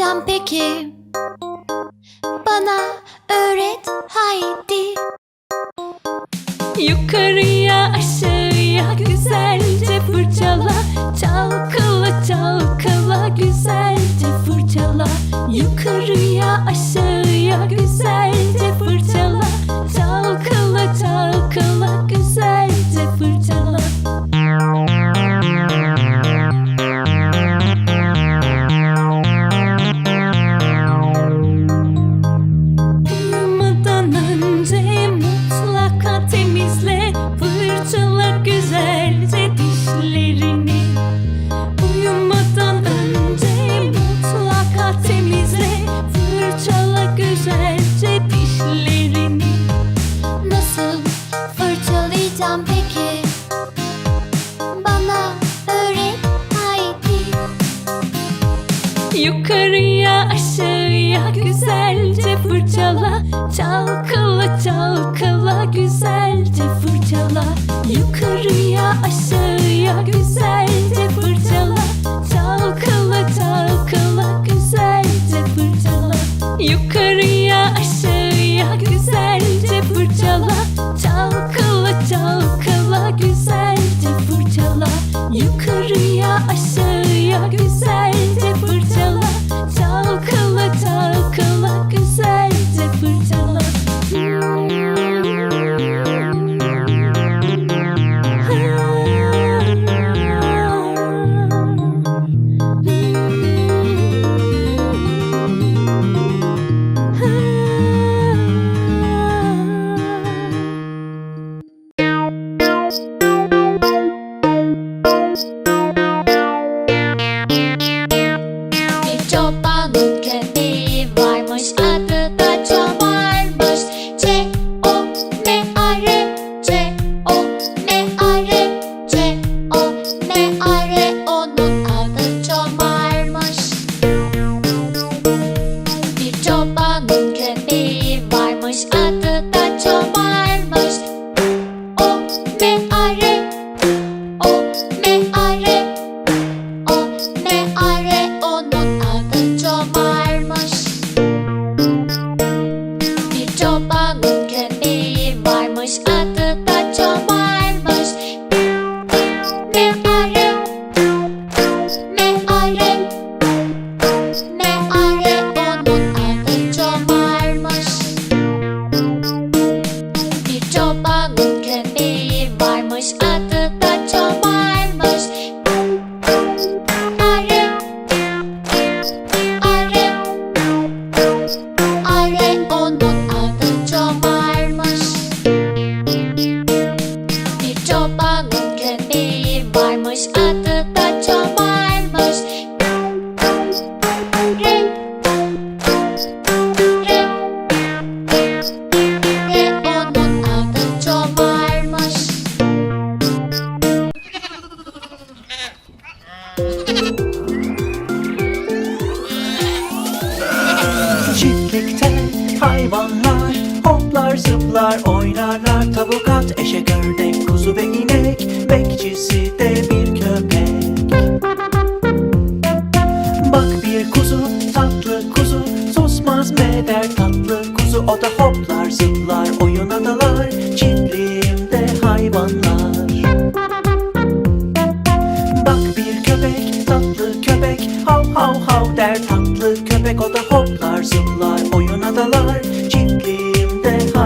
fırçalayacağım peki? Aşağıya güzelce fırçala Çalkala çalkala güzelce fırçala Yukarıya aşağıya güzelce fırçala Çalkala çalkala güzelce fırçala Yukarıya aşağıya güzelce fırçala Çalkala çalkala güzelce fırçala anos hoplar zıplar oynarlar. Tavuk at eşek ördek kuzu ve inek. Bekçisi de bir köpek. Bak bir kuzu tatlı kuzu. Susmaz mı der tatlı kuzu. O da hoplar zıplar oyuna dalar. Çiftliğimde hayvanlar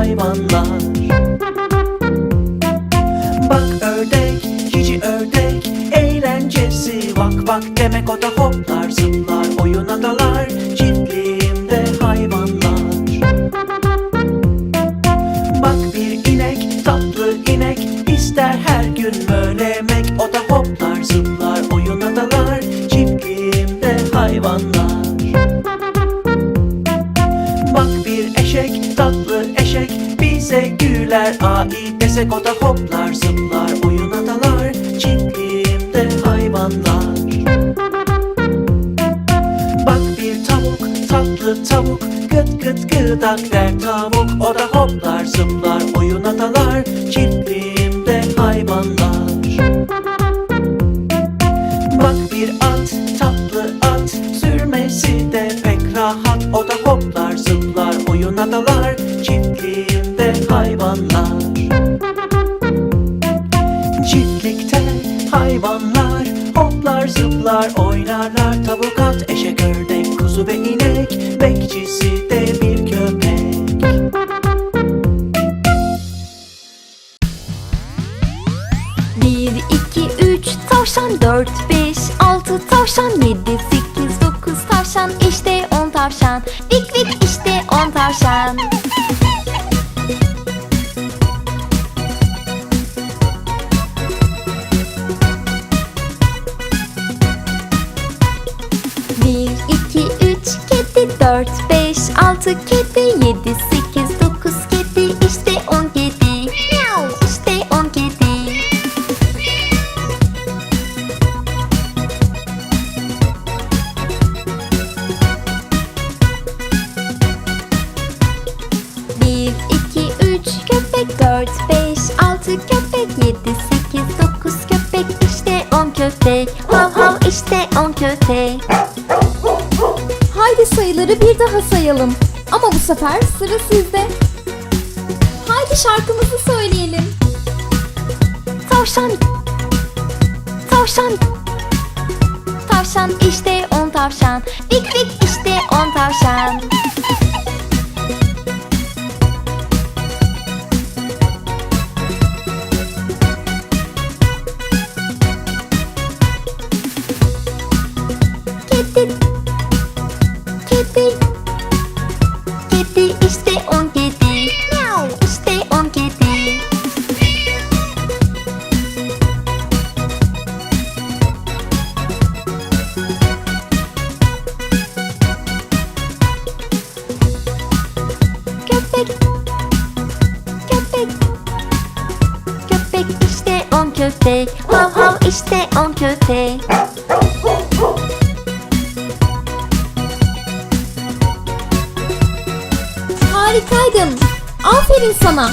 hayvanlar. Bak ördek, cici ördek Eğlencesi vak vak demek O da hoplar zıplar bize güler Ai desek o da hoplar zıplar oyuna dalar Çiftliğimde hayvanlar. Bak bir tavuk, tatlı tavuk Gıt gıt gıdak der tavuk O da hoplar zıplar oyuna dalar hayvanlar. Çiftlikte hayvanlar hoplar zıplar oynarlar. Tavuk at eşek ördek kuzu ve inek. Bekçisi de bir köpek. Bir, iki, üç, tavşan, dört, beş, altı, tavşan, yedi, sekiz, dokuz, tavşan, işte on tavşan. Vik vik işte on tavşan. Altı, kedi, yedi, sekiz, dokuz, kedi, işte on kedi. İşte on kedi. Bir, iki, üç, köpek, dört, beş, altı, köpek, yedi, sekiz, dokuz, köpek, işte on köpek. Hav hav işte on köpek. Haydi sayıları bir daha sayalım. Ama bu sefer sıra sizde. Haydi şarkımızı söyleyelim. Tavşan Tavşan Tavşan işte on tavşan Vik vik işte on tavşan köpek Hav hav işte on köpek Harikaydın. Aferin sana.